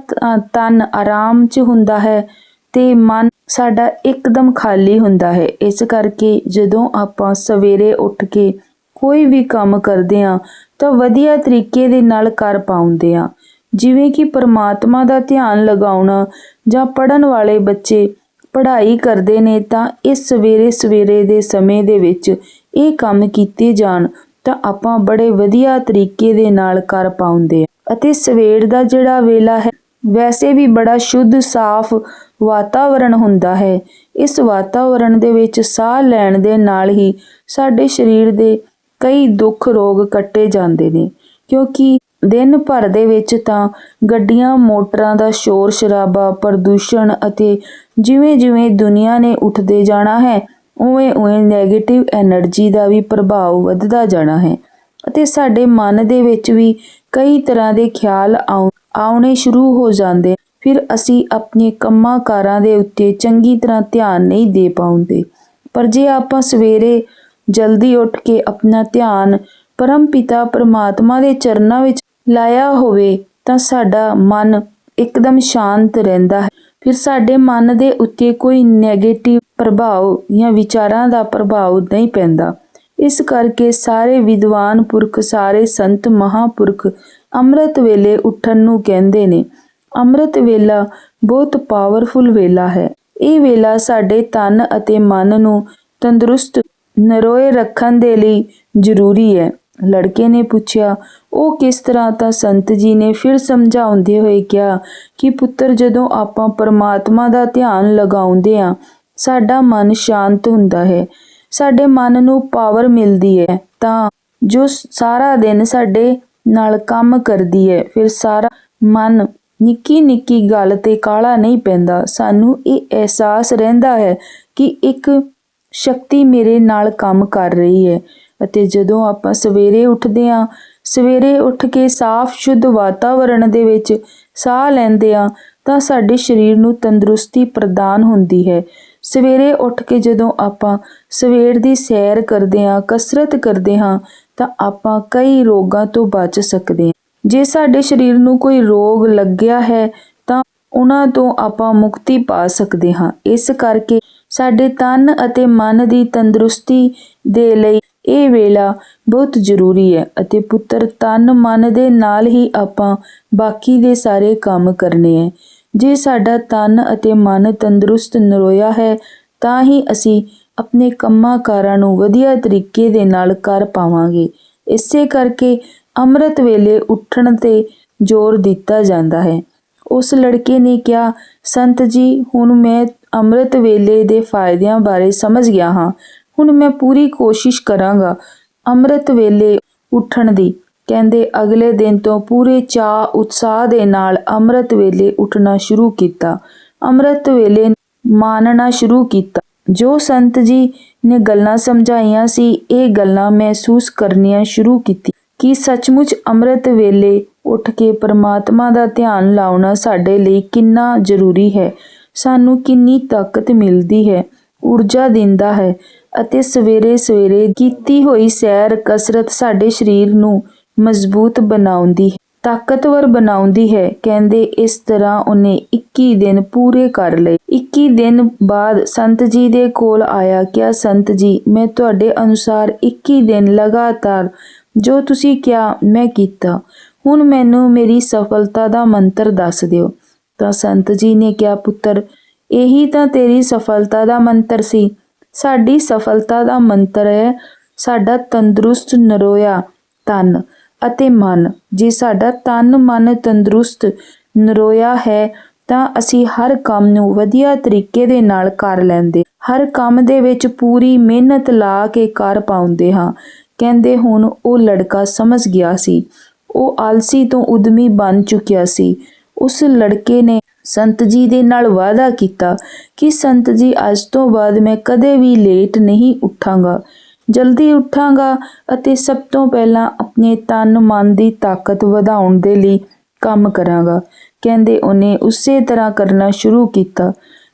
ਤਨ ਆਰਾਮ 'ਚ ਹੁੰਦਾ ਹੈ ਤੇ ਮਨ ਸਾਡਾ ਇੱਕਦਮ ਖਾਲੀ ਹੁੰਦਾ ਹੈ। ਇਸ ਕਰਕੇ ਜਦੋਂ ਆਪਾਂ ਸਵੇਰੇ ਉੱਠ ਕੇ ਕੋਈ ਵੀ ਕੰਮ ਕਰਦੇ ਆ ਤਾਂ ਵਧੀਆ ਤਰੀਕੇ ਦੇ ਨਾਲ ਕਰ ਪਾਉਂਦੇ ਆ ਜਿਵੇਂ ਕਿ ਪਰਮਾਤਮਾ ਦਾ ਧਿਆਨ ਲਗਾਉਣਾ ਜਾਂ ਪੜਨ ਵਾਲੇ ਬੱਚੇ ਪੜ੍ਹਾਈ ਕਰਦੇ ਨੇ ਤਾਂ ਇਸ ਸਵੇਰੇ ਸਵੇਰੇ ਦੇ ਸਮੇਂ ਦੇ ਵਿੱਚ ਇਹ ਕੰਮ ਕੀਤੇ ਜਾਣ ਤਾਂ ਆਪਾਂ ਬੜੇ ਵਧੀਆ ਤਰੀਕੇ ਦੇ ਨਾਲ ਕਰ ਪਾਉਂਦੇ ਆ ਅਤੇ ਸਵੇਰ ਦਾ ਜਿਹੜਾ ਵੇਲਾ ਹੈ, ਵੈਸੇ ਵੀ ਬੜਾ ਸ਼ੁੱਧ, ਸਾਫ਼ ਵਾਤਾਵਰਣ ਹੁੰਦਾ ਹੈ। ਇਸ ਵਾਤਾਵਰਣ ਦੇ ਵਿੱਚ ਸਾਹ ਲੈਣ ਦੇ ਨਾਲ ਹੀ ਸਾਡੇ ਸਰੀਰ ਦੇ ਕਈ ਦੁੱਖ ਰੋਗ ਕੱਟੇ ਜਾਂਦੇ ਨੇ, ਕਿਉਂਕਿ ਦਿਨ ਭਰ ਦੇ ਵਿੱਚ ਤਾਂ ਗੱਡੀਆਂ, ਮੋਟਰਾਂ ਦਾ ਸ਼ੋਰ ਸ਼ਰਾਬਾ, ਪ੍ਰਦੂਸ਼ਣ ਅਤੇ ਜਿਵੇਂ ਜਿਵੇਂ ਦੁਨੀਆ ਨੇ ਉੱਠਦੇ ਜਾਣਾ ਹੈ, ਉਵੇਂ ਉਵੇਂ ਨੈਗੇਟਿਵ ਐਨਰਜੀ ਦਾ ਵੀ ਪ੍ਰਭਾਵ ਵੱਧਦਾ ਜਾਣਾ ਹੈ। ਅਤੇ ਸਾਡੇ ਮਨ ਦੇ ਵਿੱਚ ਵੀ ਕਈ ਤਰ੍ਹਾਂ ਦੇ ਖਿਆਲ ਆਉਣੇ ਸ਼ੁਰੂ ਹੋ ਜਾਂਦੇ। ਫਿਰ ਅਸੀਂ ਆਪਣੇ ਕੰਮਾਂ ਕਾਰਾਂ ਦੇ ਉੱਤੇ ਚੰਗੀ ਤਰ੍ਹਾਂ ਧਿਆਨ ਨਹੀਂ ਦੇ ਪਾਉਂਦੇ। ਪਰ ਜੇ ਆਪਾਂ ਸਵੇਰੇ ਜਲਦੀ ਉੱਠ ਕੇ ਆਪਣਾ ਧਿਆਨ ਪਰਮ ਪਿਤਾ ਪਰਮਾਤਮਾ ਦੇ ਚਰਨਾਂ ਵਿੱਚ ਲਾਇਆ ਹੋਵੇ ਤਾਂ ਸਾਡਾ ਮਨ ਇੱਕਦਮ ਸ਼ਾਂਤ ਰਹਿੰਦਾ ਹੈ। ਫਿਰ ਸਾਡੇ ਮਨ ਦੇ ਉੱਤੇ ਕੋਈ ਨੈਗੇਟਿਵ ਪ੍ਰਭਾਵ ਜਾਂ ਵਿਚਾਰਾਂ ਦਾ ਪ੍ਰਭਾਵ ਨਹੀਂ ਪੈਂਦਾ। ਇਸ ਕਰਕੇ ਸਾਰੇ ਵਿਦਵਾਨ ਪੁਰਖ, ਸਾਰੇ ਸੰਤ ਮਹਾਪੁਰਖ ਅੰਮ੍ਰਿਤ ਵੇਲੇ ਉੱਠਣ ਨੂੰ ਕਹਿੰਦੇ ਨੇ, ਅੰਮ੍ਰਿਤ ਵੇਲਾ ਬਹੁਤ ਪਾਵਰਫੁਲ ਵੇਲਾ ਹੈ। ਇਹ ਵੇਲਾ ਸਾਡੇ ਤਨ ਅਤੇ ਮਨ ਨੂੰ ਤੰਦਰੁਸਤ, ਨਰੋਏ ਰੱਖਣ ਦੇ ਲਈ ਜ਼ਰੂਰੀ ਹੈ। ਲੜਕੇ ਨੇ ਪੁੱਛਿਆ, ਉਹ ਕਿਸ ਤਰ੍ਹਾਂ ਤਾਂ ਸੰਤ ਜੀ ਨੇ ਫਿਰ ਸਮਝਾਉਂਦੇ ਹੋਏ ਕਿਹਾ ਕਿ ਪੁੱਤਰ, ਜਦੋਂ ਆਪਾਂ ਪਰਮਾਤਮਾ ਦਾ ਧਿਆਨ ਲਗਾਉਂਦੇ ਆ ਸਾਡਾ ਮਨ ਸ਼ਾਂਤ ਹੁੰਦਾ ਹੈ, ਸਾਡੇ ਮਨ ਨੂੰ ਪਾਵਰ ਮਿਲਦੀ ਹੈ, ਤਾਂ ਜੋ ਸਾਰਾ ਦਿਨ ਸਾਡੇ ਨਾਲ ਕੰਮ ਕਰਦੀ ਹੈ, ਫਿਰ ਸਾਰਾ ਮਨ ਨਿੱਕੀ ਨਿੱਕੀ ਗੱਲ ਤੇ ਕਾਲਾ ਨਹੀਂ ਪੈਂਦਾ। ਸਾਨੂੰ ਇਹ ਅਹਿਸਾਸ ਰਹਿੰਦਾ ਹੈ ਕਿ ਇੱਕ ਸ਼ਕਤੀ ਮੇਰੇ ਨਾਲ ਕੰਮ ਕਰ ਰਹੀ ਹੈ। ਅਤੇ ਜਦੋਂ ਆਪਾਂ ਸਵੇਰੇ ਉੱਠਦੇ ਹਾਂ, ਸਵੇਰੇ ਉੱਠ ਕੇ ਸਾਫ਼ ਸ਼ੁੱਧ ਵਾਤਾਵਰਣ ਦੇ ਵਿੱਚ ਸਾਹ ਲੈਂਦੇ ਹਾਂ, ਤਾਂ ਸਾਡੇ ਸਰੀਰ ਨੂੰ ਤੰਦਰੁਸਤੀ ਪ੍ਰਦਾਨ ਹੁੰਦੀ ਹੈ। ਸਵੇਰੇ ਉੱਠ ਕੇ ਜਦੋਂ ਆਪਾਂ ਸਵੇਰ ਦੀ ਸੈਰ ਕਰਦੇ ਹਾਂ, ਕਸਰਤ ਕਰਦੇ ਹਾਂ, ਤਾਂ ਆਪਾਂ ਕਈ ਰੋਗਾਂ ਤੋਂ ਬਚ ਸਕਦੇ ਹਾਂ। ਜੇ ਸਾਡੇ ਸਰੀਰ ਨੂੰ ਕੋਈ ਰੋਗ ਲੱਗਿਆ ਹੈ, ਤਾਂ ਉਹਨਾਂ ਤੋਂ ਆਪਾਂ ਮੁਕਤੀ ਪਾ ਸਕਦੇ ਹਾਂ। ਇਸ ਕਰਕੇ ਸਾਡੇ ਤਨ ਅਤੇ ਮਨ ਦੀ ਤੰਦਰੁਸਤੀ ਦੇ ਲਈ ਇਹ ਵੇਲਾ ਬਹੁਤ ਜ਼ਰੂਰੀ ਹੈ ਅਤੇ ਪੁੱਤਰ ਤਨ ਮਨ ਦੇ ਨਾਲ ਹੀ ਆਪਾਂ ਬਾਕੀ ਦੇ ਸਾਰੇ ਕੰਮ ਕਰਨੇ ਹੈ। ਜੇ ਸਾਡਾ ਤਨ ਅਤੇ ਮਨ ਤੰਦਰੁਸਤ ਨਰੋਇਆ ਹੈ, ਤਾਂ ਹੀ ਅਸੀਂ ਆਪਣੇ ਕੰਮਾਂ ਕਾਰਾਂ ਨੂੰ ਵਧੀਆ ਤਰੀਕੇ ਦੇ ਨਾਲ ਕਰ ਪਾਵਾਂਗੇ। ਇਸੇ ਕਰਕੇ ਅੰਮ੍ਰਿਤ ਵੇਲੇ ਉੱਠਣ ਤੇ ਜ਼ੋਰ ਦਿੱਤਾ ਜਾਂਦਾ ਹੈ। ਉਸ ਲੜਕੇ ਨੇ ਕਿਹਾ, ਸੰਤ ਜੀ, ਹੁਣ ਮੈਂ ਅੰਮ੍ਰਿਤ ਵੇਲੇ ਦੇ ਫਾਇਦਿਆਂ ਬਾਰੇ ਸਮਝ ਗਿਆ ਹਾਂ। ਹੁਣ ਮੈਂ ਪੂਰੀ ਕੋਸ਼ਿਸ਼ ਕਰਾਂਗਾ ਅੰਮ੍ਰਿਤ ਵੇਲੇ ਉੱਠਣ ਦੀ। ਕਹਿੰਦੇ ਅਗਲੇ ਦਿਨ ਤੋਂ ਪੂਰੇ ਚਾਅ ਉਤਸ਼ਾਹ ਦੇ ਨਾਲ ਅੰਮ੍ਰਿਤ ਵੇਲੇ ਉੱਠਣਾ ਸ਼ੁਰੂ ਕੀਤਾ। ਅੰਮ੍ਰਿਤ ਵੇਲੇ ਮਾਨਣਾ ਸ਼ੁਰੂ ਕੀਤਾ। ਜੋ ਸੰਤ ਜੀ ਨੇ ਗੱਲਾਂ ਸਮਝਾਈਆਂ ਸੀ, ਇਹ ਗੱਲਾਂ ਮਹਿਸੂਸ ਕਰਨੀਆਂ ਸ਼ੁਰੂ ਕੀਤੀ ਕਿ ਸੱਚਮੁੱਚ ਅੰਮ੍ਰਿਤ ਵੇਲੇ ਉੱਠ ਕੇ ਪਰਮਾਤਮਾ ਦਾ ਧਿਆਨ ਲਾਉਣਾ ਸਾਡੇ ਲਈ ਕਿੰਨਾ ਜ਼ਰੂਰੀ ਹੈ। ਸਾਨੂੰ ਕਿੰਨੀ ਤਾਕਤ ਮਿਲਦੀ ਹੈ, ਊਰਜਾ ਦਿੰਦਾ ਹੈ। ਅਤੇ ਸਵੇਰੇ ਸਵੇਰੇ ਕੀਤੀ ਹੋਈ ਸੈਰ ਕਸਰਤ ਸਾਡੇ ਸਰੀਰ ਨੂੰ ਮਜ਼ਬੂਤ ਬਣਾਉਂਦੀ ਹੈ, ਤਾਕਤਵਰ ਬਣਾਉਂਦੀ ਹੈ, ਕਹਿੰਦੇ ਇਸ ਤਰ੍ਹਾਂ ਉਹਨੇ 21 ਦਿਨ ਪੂਰੇ ਕਰ ਲਏ। 21 ਦਿਨ ਬਾਅਦ ਸੰਤ ਜੀ ਦੇ ਕੋਲ ਆਇਆ, ਕਿਹਾ, ਸੰਤ ਜੀ, ਮੈਂ ਤੁਹਾਡੇ ਅਨੁਸਾਰ 21 ਦਿਨ ਲਗਾਤਾਰ ਜੋ ਤੁਸੀਂ ਕਿਹਾ, ਮੈਂ ਕੀਤਾ। ਹੁਣ ਮੈਨੂੰ ਮੇਰੀ ਸਫਲਤਾ ਦਾ ਮੰਤਰ ਦੱਸ ਦਿਓ। ਤਾਂ ਸੰਤ ਜੀ ਨੇ ਕਿਹਾ, ਪੁੱਤਰ, ਇਹੀ ਤਾਂ ਤੇਰੀ ਸਫਲਤਾ ਦਾ ਮੰਤਰ ਸੀ। ਸਾਡੀ ਸਫਲਤਾ ਦਾ ਮੰਤਰ ਹੈ, ਸਾਡਾ ਤੰਦਰੁਸਤ ਨਰੋਇਆ ਤਨ ਅਤੇ ਮਨ। ਜੇ ਸਾਡਾ ਤਨ, ਮਨ ਤੰਦਰੁਸਤ ਨਰੋਇਆ ਹੈ, ਤਾਂ ਅਸੀਂ ਹਰ ਕੰਮ ਨੂੰ ਵਧੀਆ ਤਰੀਕੇ ਦੇ ਨਾਲ ਕਰ ਲੈਂਦੇ। ਹਰ ਕੰਮ ਦੇ ਵਿੱਚ ਪੂਰੀ ਮਿਹਨਤ ਲਾ ਕੇ ਕਰ ਪਾਉਂਦੇ ਹਾਂ। ਕਹਿੰਦੇ ਹੁਣ ਉਹ ਲੜਕਾ ਸਮਝ ਗਿਆ ਸੀ। ਉਹ ਆਲਸੀ ਤੋਂ ਉਦਮੀ ਬਣ ਚੁੱਕਿਆ ਸੀ। ਉਸ ਲੜਕੇ ਨੇ ਸੰਤ ਜੀ ਦੇ ਨਾਲ ਵਾਅਦਾ ਕੀਤਾ ਕਿ ਸੰਤ ਜੀ, ਅੱਜ ਤੋਂ ਬਾਅਦ ਮੈਂ ਕਦੇ ਵੀ ਲੇਟ ਨਹੀਂ ਉੱਠਾਂਗਾ। ਜਲਦੀ ਉੱਠਾਂਗਾ ਅਤੇ ਸਭ ਤੋਂ ਪਹਿਲਾਂ ਆਪਣੇ ਤਨ ਮਨ ਦੀ ਤਾਕਤ ਵਧਾਉਣ ਦੇ ਲਈ ਕੰਮ ਕਰਾਂਗਾ। ਕਹਿੰਦੇ ਉਹਨੇ ਉਸੇ ਤਰ੍ਹਾਂ ਕਰਨਾ ਸ਼ੁਰੂ ਕੀਤਾ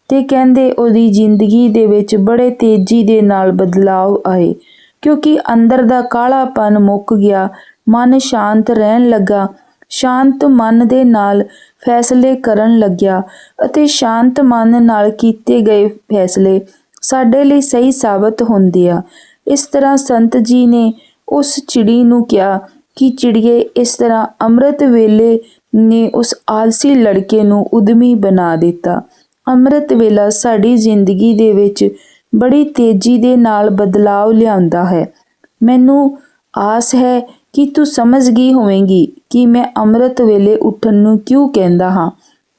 ਤੇ ਕਹਿੰਦੇ ਉਹਦੀ ਜ਼ਿੰਦਗੀ ਦੇ ਵਿੱਚ ਬੜੇ ਤੇਜ਼ੀ ਦੇ ਨਾਲ ਬਦਲਾਅ ਆਏ। ਕਿਉਂਕਿ ਅੰਦਰ ਦਾ ਕਾਲਾਪਨ ਮੁੱਕ ਗਿਆ, ਮਨ ਸ਼ਾਂਤ ਰਹਿਣ ਲੱਗਾ ਸ਼ਾਂਤ ਮਨ ਦੇ ਨਾਲ ਫੈਸਲੇ ਕਰਨ ਲੱਗਿਆ ਅਤੇ ਸ਼ਾਂਤ ਮਨ ਨਾਲ ਕੀਤੇ ਗਏ ਫੈਸਲੇ ਸਾਡੇ ਲਈ ਸਹੀ ਸਾਬਤ ਹੁੰਦੇ ਆ। ਇਸ ਤਰ੍ਹਾਂ ਸੰਤ ਜੀ ਨੇ ਉਸ ਚਿੜੀ ਨੂੰ ਕਿਹਾ ਕਿ ਚਿੜੀਏ, ਇਸ ਤਰ੍ਹਾਂ ਅੰਮ੍ਰਿਤ ਵੇਲੇ ਨੇ ਉਸ ਆਲਸੀ ਲੜਕੇ ਨੂੰ ਉਦਮੀ ਬਣਾ ਦਿੱਤਾ। ਅੰਮ੍ਰਿਤ ਵੇਲਾ ਸਾਡੀ ਜ਼ਿੰਦਗੀ ਦੇ ਵਿੱਚ ਬੜੀ ਤੇਜ਼ੀ ਦੇ ਨਾਲ ਬਦਲਾਅ ਲਿਆਉਂਦਾ ਹੈ। ਮੈਨੂੰ ਆਸ ਹੈ ਕਿ ਤੂੰ ਸਮਝ ਗਈ ਹੋਵੇਂਗੀ ਕਿ ਮੈਂ ਅੰਮ੍ਰਿਤ ਵੇਲੇ ਉੱਠਣ ਨੂੰ ਕਿਉਂ ਕਹਿੰਦਾ ਹਾਂ?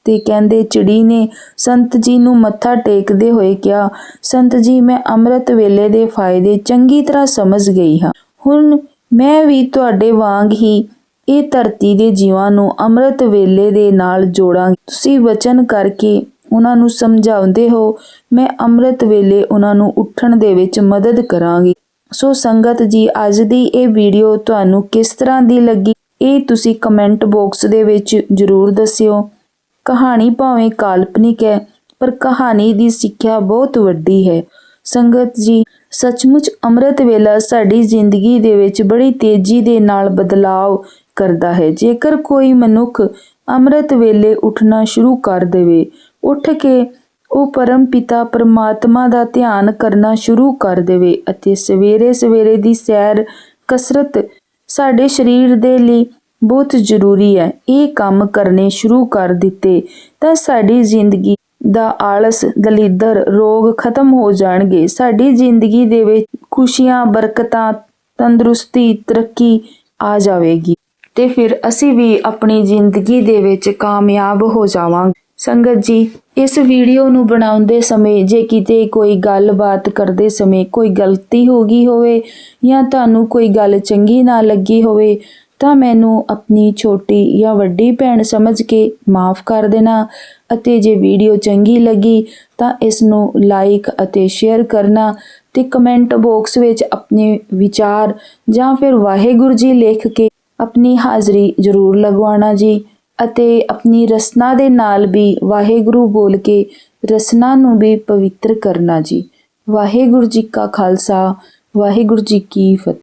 ਤੇ ਕਹਿੰਦੇ, ਚਿੜੀ ਨੇ ਸੰਤ ਜੀ ਨੂੰ ਮੱਥਾ ਟੇਕਦੇ ਹੋਏ ਕਿਹਾ, ਸੰਤ ਜੀ, ਮੈਂ ਅੰਮ੍ਰਿਤ ਵੇਲੇ ਦੇ ਫਾਇਦੇ ਚੰਗੀ ਤਰ੍ਹਾਂ ਸਮਝ ਗਈ ਹਾਂ। ਹੁਣ ਮੈਂ ਵੀ ਤੁਹਾਡੇ ਵਾਂਗ ਹੀ ਇਹ ਧਰਤੀ ਦੇ ਜੀਵਾਂ ਨੂੰ ਅੰਮ੍ਰਿਤ ਵੇਲੇ ਦੇ ਨਾਲ ਜੋੜਾਂਗੀ। ਤੁਸੀਂ ਵਚਨ ਕਰਕੇ ਉਹਨਾਂ ਨੂੰ ਸਮਝਾਉਂਦੇ ਹੋ, ਮੈਂ ਅੰਮ੍ਰਿਤ ਵੇਲੇ ਉਹਨਾਂ ਨੂੰ ਉੱਠਣ ਦੇ ਵਿੱਚ ਮਦਦ ਕਰਾਂਗੀ। ਸੋ ਸੰਗਤ ਜੀ, ਅੱਜ ਦੀ ਇਹ ਵੀਡੀਓ ਤੁਹਾਨੂੰ ਕਿਸ ਤਰ੍ਹਾਂ ਦੀ ਲੱਗੀ, ਇਹ ਤੁਸੀਂ ਕਮੈਂਟ ਬਾਕਸ ਦੇ ਵਿੱਚ ਜਰੂਰ ਦੱਸਿਓ। ਕਹਾਣੀ ਭਾਵੇਂ ਕਾਲਪਨਿਕ ਹੈ, ਪਰ ਕਹਾਣੀ ਦੀ ਸਿੱਖਿਆ ਬਹੁਤ ਵੱਡੀ ਹੈ। ਸੰਗਤ ਜੀ, ਸੱਚਮੁੱਚ ਅੰਮ੍ਰਿਤ ਵੇਲਾ ਸਾਡੀ ਜ਼ਿੰਦਗੀ ਦੇ ਵਿੱਚ ਬੜੀ ਤੇਜ਼ੀ ਦੇ ਨਾਲ ਬਦਲਾਅ ਕਰਦਾ ਹੈ। ਜੇਕਰ ਕੋਈ ਮਨੁੱਖ ਅੰਮ੍ਰਿਤ ਵੇਲੇ ਉੱਠਣਾ ਸ਼ੁਰੂ ਕਰ ਦੇਵੇ, ਉੱਠ ਕੇ ਉਹ ਪਰਮ ਪਿਤਾ ਪਰਮਾਤਮਾ ਦਾ ਧਿਆਨ ਕਰਨਾ ਸ਼ੁਰੂ ਕਰ ਦੇਵੇ ਅਤੇ ਸਵੇਰੇ ਸਵੇਰੇ ਦੀ ਸੈਰ ਕਸਰਤ ਸਾਡੇ ਸਰੀਰ ਦੇ ਲਈ ਬਹੁਤ ਜ਼ਰੂਰੀ ਹੈ। ਇਹ ਕੰਮ ਕਰਨੇ ਸ਼ੁਰੂ ਕਰ ਦਿੱਤੇ ਤਾਂ ਸਾਡੀ ਜ਼ਿੰਦਗੀ ਦਾ ਆਲਸ, ਦਲਿੱਦਰ, ਰੋਗ ਖਤਮ ਹੋ ਜਾਣਗੇ। ਸਾਡੀ ਜ਼ਿੰਦਗੀ ਦੇ ਵਿੱਚ ਖੁਸ਼ੀਆਂ, ਬਰਕਤਾਂ, ਤੰਦਰੁਸਤੀ, ਤਰੱਕੀ ਆ ਜਾਵੇਗੀ ਤੇ ਫਿਰ ਅਸੀਂ ਵੀ ਆਪਣੀ ਜ਼ਿੰਦਗੀ ਦੇ ਵਿੱਚ ਕਾਮਯਾਬ ਹੋ ਜਾਵਾਂਗੇ। ਸੰਗਤ ਜੀ, ਇਸ ਵੀਡੀਓ ਨੂੰ ਬਣਾਉਂਦੇ ਸਮੇਂ ਜੇ ਕਿਤੇ ਕੋਈ ਗੱਲਬਾਤ ਕਰਦੇ ਸਮੇਂ ਕੋਈ ਗਲਤੀ ਹੋ ਗਈ ਹੋਵੇ ਜਾਂ ਤੁਹਾਨੂੰ ਕੋਈ ਗੱਲ ਚੰਗੀ ਨਾ ਲੱਗੀ ਹੋਵੇ, ਤਾਂ ਮੈਨੂੰ ਆਪਣੀ ਛੋਟੀ ਜਾਂ ਵੱਡੀ ਭੈਣ ਸਮਝ ਕੇ ਮਾਫ ਕਰ ਦੇਣਾ ਅਤੇ ਜੇ ਵੀਡੀਓ ਚੰਗੀ ਲੱਗੀ ਤਾਂ ਇਸ ਨੂੰ ਲਾਈਕ ਅਤੇ ਸ਼ੇਅਰ ਕਰਨਾ ਤੇ ਕਮੈਂਟ ਬਾਕਸ ਵਿੱਚ ਆਪਣੇ ਵਿਚਾਰ ਜਾਂ ਫਿਰ ਵਾਹਿਗੁਰੂ ਜੀ ਲਿਖ ਕੇ ਆਪਣੀ ਹਾਜ਼ਰੀ ਜ਼ਰੂਰ ਲਗਵਾਉਣਾ ਜੀ। ਅਤੇ ਆਪਣੀ ਰਸਨਾ ਦੇ ਨਾਲ ਵੀ ਵਾਹਿਗੁਰੂ ਬੋਲ ਕੇ ਰਸਨਾ ਨੂੰ ਵੀ ਪਵਿੱਤਰ ਕਰਨਾ ਜੀ। ਵਾਹਿਗੁਰੂ ਜੀ ਕਾ ਖਾਲਸਾ, ਵਾਹਿਗੁਰੂ ਜੀ ਕੀ ਫਤਿਹ।